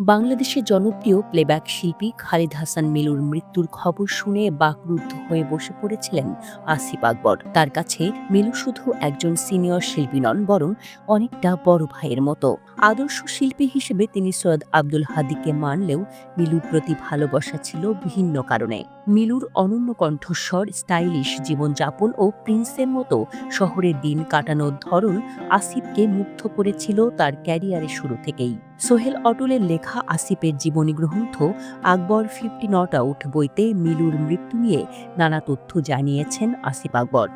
বাংলাদেশের জনপ্রিয় প্লেব্যাক শিল্পী খালিদ হাসান মিলুর মৃত্যুর খবর শুনে বাকরুদ্ধ হয়ে বসে পড়েছিলেন আসিফ আকবর। তার কাছে মিলু শুধু একজন সিনিয়র শিল্পী নন, বরং অনেকটা বড় ভাইয়ের মতো। আদর্শ শিল্পী হিসেবে তিনি সৈয়দ আব্দুল হাদিকে মানলেও মিলুর প্রতি ভালোবাসা ছিল ভিন্ন কারণে। মিলুর অনন্য কণ্ঠস্বর স্টাইলিশ জীবনযাপন ও প্রিন্সের মতো শহরের দিন কাটানোর ধরন আসিফকে মুগ্ধ করেছিল তার ক্যারিয়ারের শুরু থেকেই। সোহেল অটলের লেখা আসিফের জীবনী গ্রন্থ আকবর ফিফটি নট আউট বইতে মিলুর মৃত্যু নিয়ে নানা তথ্য জানিয়েছেন আসিফ আকবর।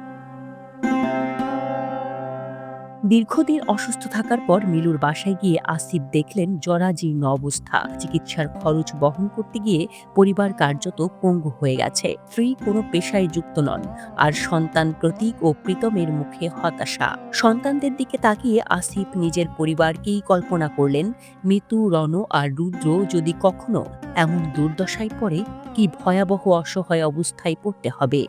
দীর্ঘদিন অসুস্থ থাকার পর মিলুর বাসায় গিয়ে আসিফ দেখলেন জরাজীর্ণ অবস্থা। চিকিৎসার খরচ বহন করতে গিয়ে পরিবার কার্যত পঙ্গু হয়ে গেছে। স্ত্রী কোনো পেশায় যুক্ত নন, আর সন্তান প্রতীক ও প্রীতমের মুখে হতাশা। সন্তানদের দিকে তাকিয়ে আসিফ নিজের পরিবারকেই কল্পনা করলেন মিতু রণ আর রুদ্র যদি কখনো এমন দুর্দশায় পড়ে, কি ভয়াবহ অসহায় অবস্থায় পড়তে হবে?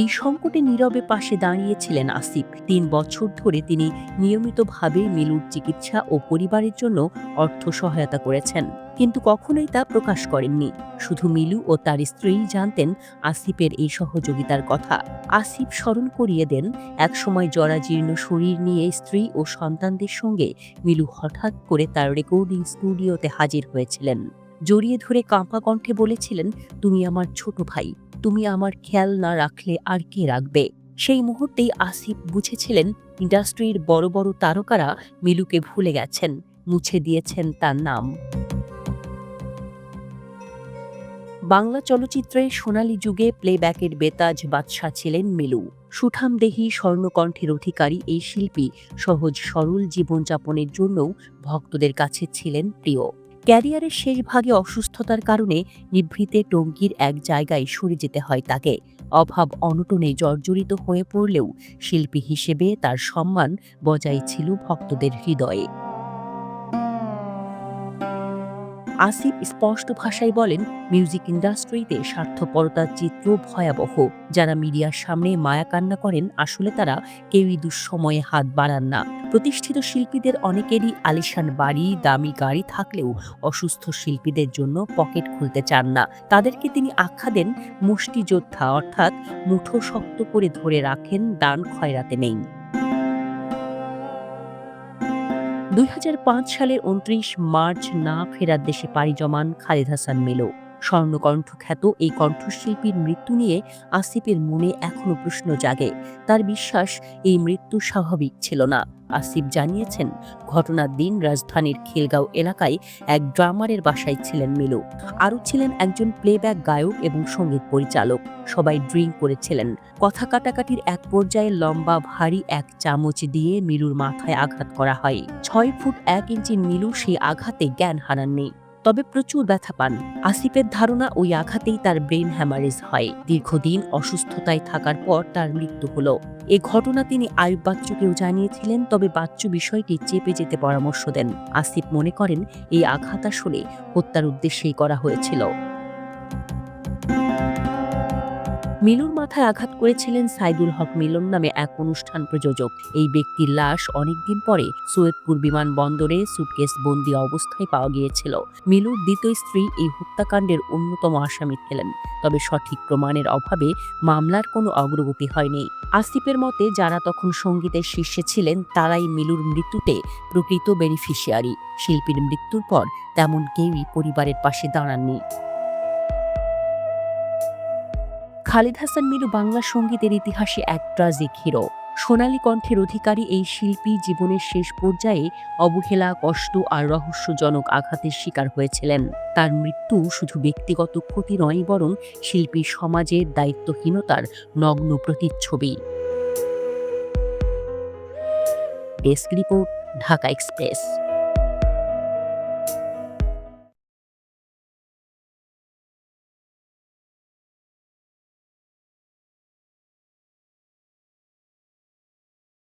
এই সংকটে নীরবে পাশে দাঁড়িয়েছিলেন আসিফ। তিন বছর ধরে তিনি নিয়মিতভাবে মিলুর চিকিৎসা ও পরিবারের জন্য অর্থ সহায়তা করেছেন, কিন্তু কখনোই তা প্রকাশ করেননি। শুধু মিলু ও তার স্ত্রী জানতেন আসিফের এই সহযোগিতার কথা। আসিফ স্মরণ করিয়ে দেন, একসময় জরাজীর্ণ শরীর নিয়ে স্ত্রী ও সন্তানদের সঙ্গে মিলু হঠাৎ করে তার রেকর্ডিং স্টুডিওতে হাজির হয়েছিলেন। জড়িয়ে ধরে কাঁপা কণ্ঠে বলেছিলেন, তুমি আমার ছোট ভাই। তুমি আমার খেয়াল না রাখলে আর কে রাখবে? সেই মুহূর্তেই আসিফ বুঝেছিলেন ইন্ডাস্ট্রির বড় বড় তারকারা মিলুকে ভুলে গেছেন, মুছে দিয়েছেন তার নাম। বাংলা চলচ্চিত্রে সোনালী যুগে প্লেব্যাকের বেতাজ বাদশাহ ছিলেন মিলু। সুঠামদেহী স্বর্ণকণ্ঠের অধিকারী এই শিল্পী সহজ সরল জীবনযাপনের জন্যও ভক্তদের কাছে ছিলেন প্রিয়। ক্যারিয়ারের শেষ ভাগে অসুস্থতার কারণে নিভৃতে টঙ্গীর এক জায়গায় সরে যেতে হয় তাকে। অভাব অনটনে জর্জরিত হয়ে পড়লেও শিল্পী হিসেবে তার সম্মান বজায় ছিল ভক্তদের হৃদয়ে। আসিফ স্পষ্ট ভাষায় বলেন মিউজিক ইন্ডাস্ট্রিতে স্বার্থপরতার চিত্র ভয়াবহ। যারা মিডিয়ার সামনে মায়া কান্না করেন, আসলে তারা কেউই দুঃসময়ে হাত বাড়ান না। প্রতিষ্ঠিত শিল্পীদের অনেকেরই আলিশান বাড়ি, দামি গাড়ি থাকলেও অসুস্থ শিল্পীদের জন্য পকেট খুলতে চান না। তাদেরকে তিনি আখ্যা দেন, মুষ্টিযোদ্ধা অর্থাৎ মুঠো শক্ত করে ধরে রাখেন, দান খয়রাতে নেই। দুই হাজার পাঁচ সালের উনত্রিশ মার্চ না ফেরার দেশে পাড়ি জমান খালিদ হাসান মিলো। স্বর্ণকণ্ঠ খ্যাত এই কণ্ঠশিল্পীর মৃত্যু নিয়ে আসিফের মনে এখনও প্রশ্ন জাগে। তার বিশ্বাস এই মৃত্যু স্বাভাবিক ছিল না। আসিফ জানিয়েছেন, ঘটনার দিন রাজধানীর খিলগাঁও এলাকায় এক ড্রামারের বাসায় ছিলেন মিলু। আরও ছিলেন একজন প্লেব্যাক গায়ক এবং সংগীত পরিচালক। সবাই ড্রিঙ্ক করেছিলেন। কথা কাটাকাটির এক পর্যায়ে লম্বা, ভারী এক চামচ দিয়ে মিলুর মাথায় আঘাত করা হয়। ছয় ফুট এক ইঞ্চি মিলু সেই আঘাতে জ্ঞান হারাননি। তবে প্রচুর ব্যথা পান। আসিফের ধারণা ওই আঘাতেই তার ব্রেন হ্যামারেজ হয়। দীর্ঘদিন অসুস্থতায় থাকার পর তার মৃত্যু হল। এ ঘটনা তিনি আয়ুব বাচ্চুকেও জানিয়েছিলেন, তবে বাচ্চু বিষয়টি চেপে যেতে পরামর্শ দেন। আসিফ মনে করেন, এই আঘাত আসলে হত্যার উদ্দেশ্যেই করা হয়েছিল। মিলুর মাথায় আঘাত করেছিলেন সাইদুল হক মিলন নামে এক অনুষ্ঠান প্রযোজক। এই ব্যক্তির লাশ অনেকদিন পরে সৈয়দপুর বিমানবন্দরে সুটকেস বন্দি অবস্থায় পাওয়া গিয়েছিল। মিলুর দ্বিতীয় স্ত্রী এই হত্যাকাণ্ডের অন্যতম আসামি ছিলেন। তবে সঠিক প্রমাণের অভাবে মামলার কোনো অগ্রগতি হয়নি। আসিফের মতে, যারা তখন সঙ্গীতের শীর্ষে ছিলেন, তারাই মিলুর মৃত্যুতে প্রকৃত বেনিফিশিয়ারি। শিল্পীর মৃত্যুর পর তেমন কেউই পরিবারের পাশে দাঁড়াননি। খালিদ হাসান মিলু বাংলা সঙ্গীতের ইতিহাসে এক ট্রাজিক হিরো সোনালী কণ্ঠের অধিকারী এই শিল্পী জীবনের শেষ পর্যায়ে অবহেলা, কষ্ট আর রহস্যজনক আঘাতের শিকার হয়েছিলেন। তার মৃত্যু শুধু ব্যক্তিগত ক্ষতি নয়, বরং শিল্পী সমাজের দায়িত্বহীনতার নগ্ন প্রতিচ্ছবি। Desk report, Dhaka express.